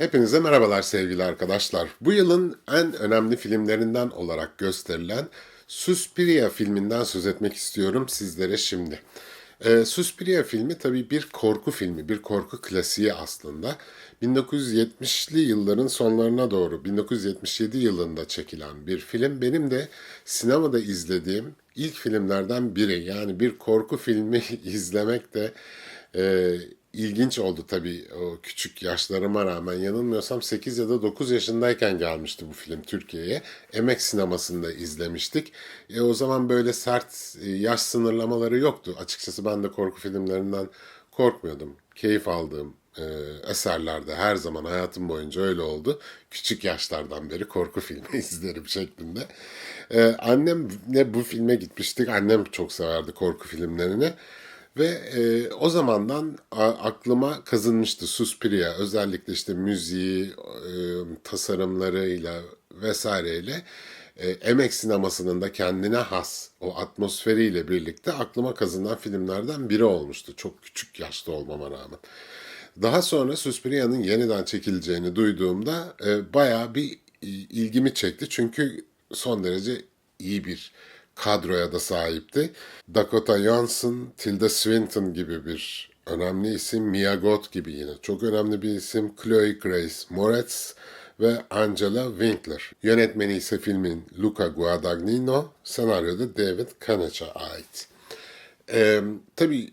Hepinize merhabalar sevgili arkadaşlar. Bu yılın en önemli filmlerinden olarak gösterilen Suspiria filminden söz etmek istiyorum sizlere şimdi. Ee, Suspiria filmi tabii bir korku filmi, bir korku klasiği aslında. 1970'li yılların sonlarına doğru, 1977 yılında çekilen bir film. Benim de sinemada izlediğim ilk filmlerden biri. Yani bir korku filmi izlemek de e, ilginç oldu tabii o küçük yaşlarıma rağmen. Yanılmıyorsam 8 ya da 9 yaşındayken gelmişti bu film Türkiye'ye. Emek sinemasında izlemiştik. E, o zaman böyle sert e, yaş sınırlamaları yoktu. Açıkçası ben de korku filmlerinden korkmuyordum. Keyif aldığım e, eserlerde her zaman hayatım boyunca öyle oldu. Küçük yaşlardan beri korku filmi izlerim şeklinde. E, annemle bu filme gitmiştik. Annem çok severdi korku filmlerini. Ve e, o zamandan a, aklıma kazınmıştı Suspiria. Özellikle işte müziği, e, tasarımlarıyla vesaireyle e, emek sinemasının da kendine has o atmosferiyle birlikte aklıma kazınan filmlerden biri olmuştu. Çok küçük yaşta olmama rağmen. Daha sonra Suspiria'nın yeniden çekileceğini duyduğumda e, bayağı bir ilgimi çekti. Çünkü son derece iyi bir kadroya da sahipti. Dakota Johnson, Tilda Swinton gibi bir önemli isim, Mia Goth gibi yine çok önemli bir isim, Chloe Grace Moretz ve Angela Winkler. Yönetmeni ise filmin Luca Guadagnino, senaryoda David Kanech'a ait. Ee, tabii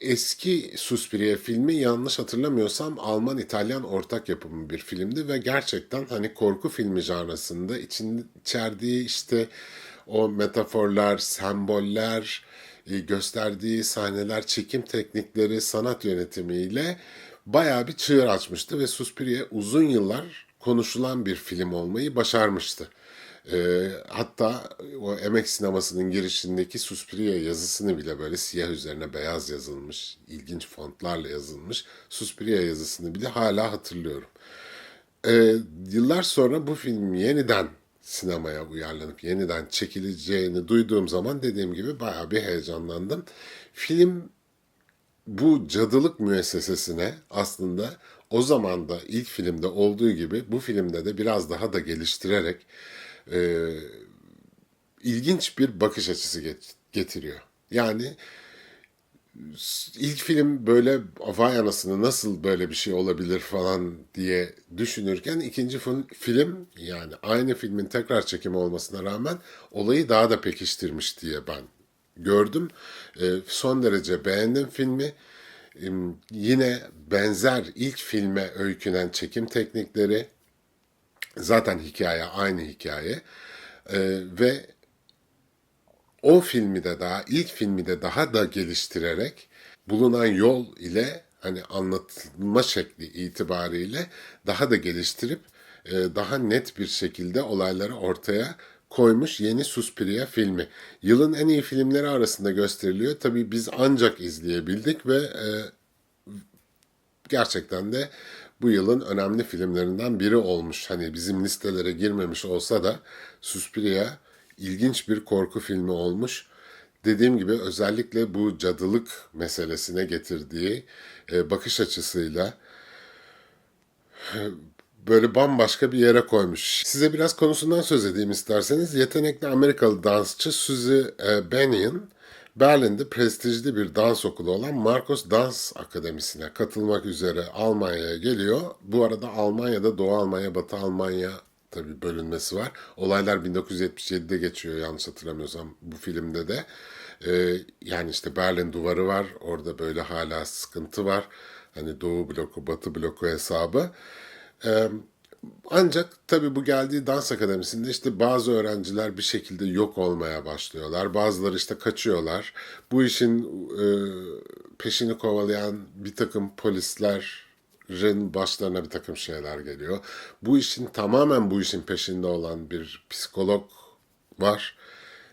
eski Suspiria filmi yanlış hatırlamıyorsam Alman-İtalyan ortak yapımı bir filmdi ve gerçekten hani korku filmi janrasında için, içerdiği işte o metaforlar, semboller, e, gösterdiği sahneler, çekim teknikleri, sanat yönetimiyle bayağı bir çığır açmıştı ve Suspiria uzun yıllar konuşulan bir film olmayı başarmıştı. E, hatta o emek sinemasının girişindeki Suspiria yazısını bile böyle siyah üzerine beyaz yazılmış, ilginç fontlarla yazılmış Suspiria yazısını bile hala hatırlıyorum. E, yıllar sonra bu film yeniden sinemaya uyarlanıp yeniden çekileceğini duyduğum zaman dediğim gibi bayağı bir heyecanlandım. Film bu cadılık müessesesine aslında o zaman da ilk filmde olduğu gibi bu filmde de biraz daha da geliştirerek e, ilginç bir bakış açısı get- getiriyor. Yani ilk film böyle vay anasını nasıl böyle bir şey olabilir falan diye düşünürken ikinci film yani aynı filmin tekrar çekimi olmasına rağmen olayı daha da pekiştirmiş diye ben gördüm. Son derece beğendim filmi. Yine benzer ilk filme öykünen çekim teknikleri zaten hikaye aynı hikaye ve o filmi de daha ilk filmi de daha da geliştirerek bulunan yol ile hani anlatılma şekli itibariyle daha da geliştirip e, daha net bir şekilde olayları ortaya koymuş yeni Suspiria filmi. Yılın en iyi filmleri arasında gösteriliyor. Tabii biz ancak izleyebildik ve e, gerçekten de bu yılın önemli filmlerinden biri olmuş. Hani bizim listelere girmemiş olsa da Suspiria ilginç bir korku filmi olmuş. Dediğim gibi özellikle bu cadılık meselesine getirdiği e, bakış açısıyla e, böyle bambaşka bir yere koymuş. Size biraz konusundan söz edeyim isterseniz. Yetenekli Amerikalı dansçı Suzy e, Bennion, Berlin'de prestijli bir dans okulu olan Marcos Dans Akademisi'ne katılmak üzere Almanya'ya geliyor. Bu arada Almanya'da Doğu Almanya, Batı Almanya tabii bölünmesi var. Olaylar 1977'de geçiyor yanlış hatırlamıyorsam bu filmde de. Ee, yani işte Berlin duvarı var. Orada böyle hala sıkıntı var. Hani Doğu bloku, Batı bloku hesabı. Ee, ancak tabii bu geldiği dans akademisinde işte bazı öğrenciler bir şekilde yok olmaya başlıyorlar. Bazıları işte kaçıyorlar. Bu işin e, peşini kovalayan bir takım polisler başlarına bir takım şeyler geliyor. Bu işin tamamen bu işin peşinde olan bir psikolog var.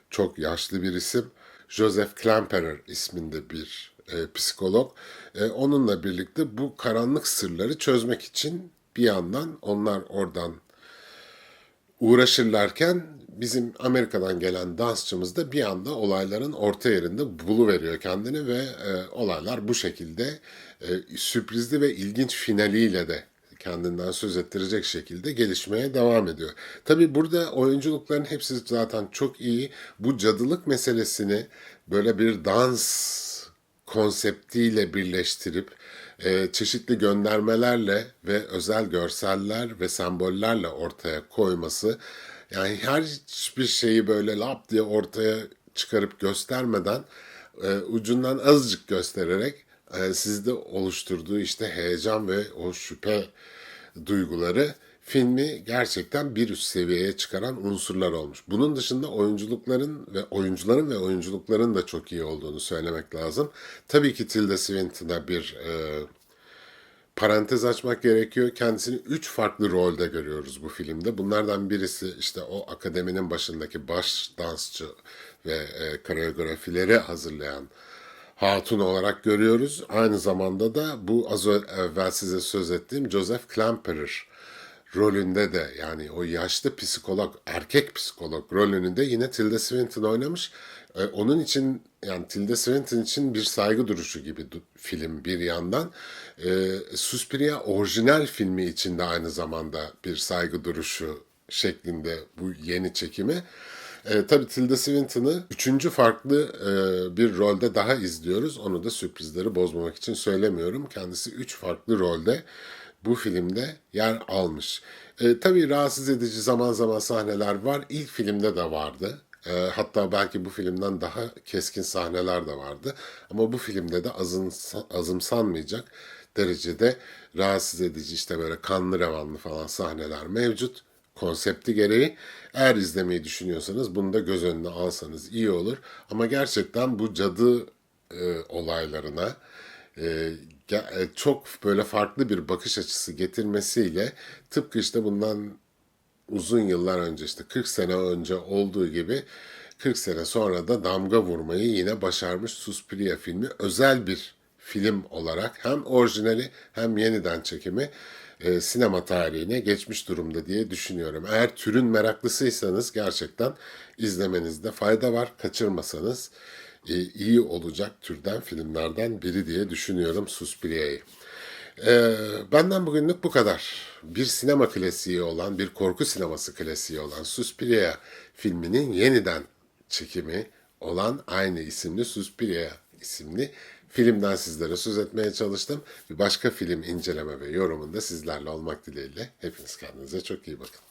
Çok yaşlı bir isim. Joseph Klemperer isminde bir e, psikolog. E, onunla birlikte bu karanlık sırları çözmek için bir yandan onlar oradan uğraşırlarken bizim Amerika'dan gelen dansçımız da bir anda olayların orta yerinde buluveriyor kendini ve e, olaylar bu şekilde e, sürprizli ve ilginç finaliyle de kendinden söz ettirecek şekilde gelişmeye devam ediyor. Tabi burada oyunculukların hepsi zaten çok iyi. Bu cadılık meselesini böyle bir dans konseptiyle birleştirip e, çeşitli göndermelerle ve özel görseller ve sembollerle ortaya koyması yani her hiçbir şeyi böyle lap diye ortaya çıkarıp göstermeden e, ucundan azıcık göstererek e, sizde oluşturduğu işte heyecan ve o şüphe duyguları filmi gerçekten bir üst seviyeye çıkaran unsurlar olmuş. Bunun dışında oyunculukların ve oyuncuların ve oyunculukların da çok iyi olduğunu söylemek lazım. Tabii ki Tilda Swinton'a bir e, parantez açmak gerekiyor. Kendisini üç farklı rolde görüyoruz bu filmde. Bunlardan birisi işte o akademinin başındaki baş dansçı ve e, koreografileri hazırlayan hatun olarak görüyoruz. Aynı zamanda da bu az evvel size söz ettiğim Joseph Klemperer rolünde de yani o yaşlı psikolog, erkek psikolog rolünü de yine Tilda Swinton oynamış. Ee, onun için yani Tilda Swinton için bir saygı duruşu gibi du- film bir yandan. Ee, Suspiria orijinal filmi için de aynı zamanda bir saygı duruşu şeklinde bu yeni çekimi. E, tabii Tilda Swinton'ı üçüncü farklı e, bir rolde daha izliyoruz. Onu da sürprizleri bozmamak için söylemiyorum. Kendisi üç farklı rolde bu filmde yer almış. E, tabii rahatsız edici zaman zaman sahneler var. İlk filmde de vardı. E, hatta belki bu filmden daha keskin sahneler de vardı. Ama bu filmde de azın, azımsanmayacak derecede rahatsız edici işte böyle kanlı revanlı falan sahneler mevcut konsepti gereği eğer izlemeyi düşünüyorsanız bunu da göz önüne alsanız iyi olur. Ama gerçekten bu cadı e, olaylarına çok böyle farklı bir bakış açısı getirmesiyle tıpkı işte bundan uzun yıllar önce işte 40 sene önce olduğu gibi 40 sene sonra da damga vurmayı yine başarmış Suspiria filmi özel bir film olarak hem orijinali hem yeniden çekimi e, sinema tarihine geçmiş durumda diye düşünüyorum. Eğer türün meraklısıysanız gerçekten izlemenizde fayda var. Kaçırmasanız e, iyi olacak türden filmlerden biri diye düşünüyorum Suspiria'yı. Ee, benden bugünlük bu kadar. Bir sinema klasiği olan, bir korku sineması klasiği olan Suspiria filminin yeniden çekimi olan aynı isimli Suspiria isimli filmden sizlere söz etmeye çalıştım. Bir başka film inceleme ve yorumunda sizlerle olmak dileğiyle. Hepiniz kendinize çok iyi bakın.